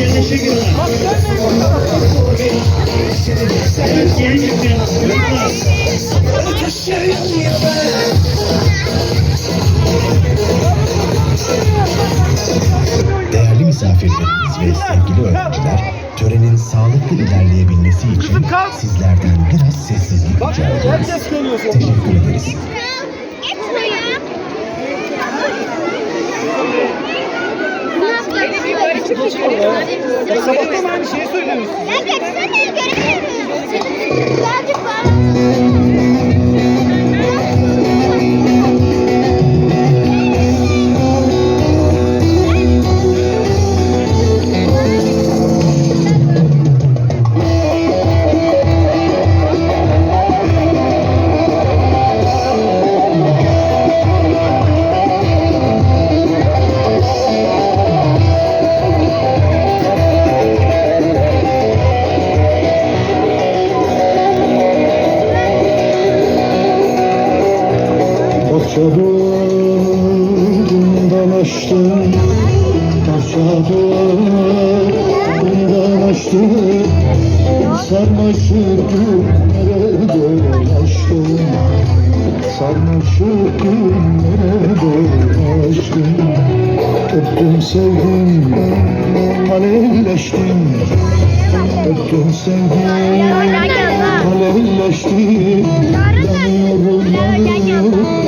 yerleşe. Evet. Çocuklar. Değerli misafirlerimiz ve sevgili öğrenciler, törenin sağlıklı ilerleyebilmesi için sizlerden biraz sessizlik rica ediyoruz. Teşekkür ederiz. Sabahtan aynı şeyi söylüyorsun. Ya geçsene açtım Bahçe duvarından açtım Sarmaşık günlere dolaştım Sarmaşık günlere dolaştım Öptüm sevdim alevleştim. Öptüm sevdim alevleştim. Yanıyorum yanıyorum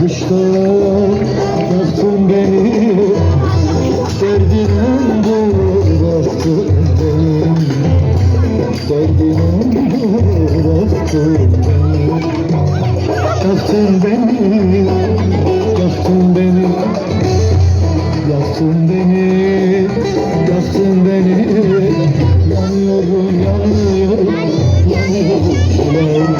Bir bakışta yaktın beni Derdine bıraktın beni. Derdine bıraktın beni Yaktın beni Yaktın beni. Yaktın beni Yaktın beni. Yanıyorum yanıyorum Yanıyorum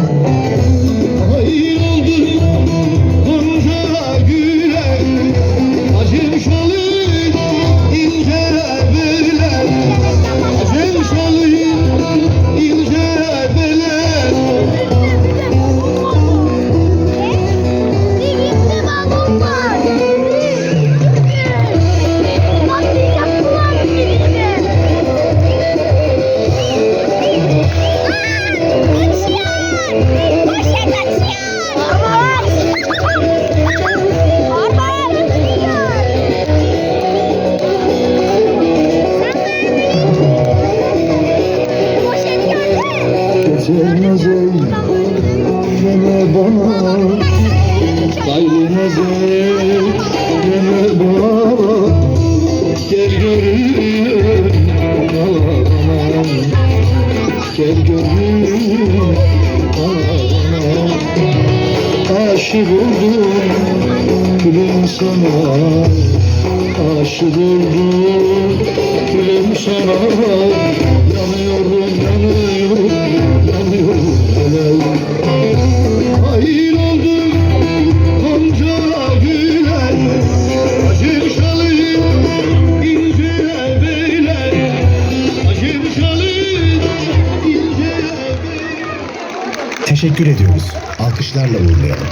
Aşık oldum Gülüm sana Aşık oldum Gülüm sana Teşekkür ediyoruz. Alkışlarla uğurlayalım.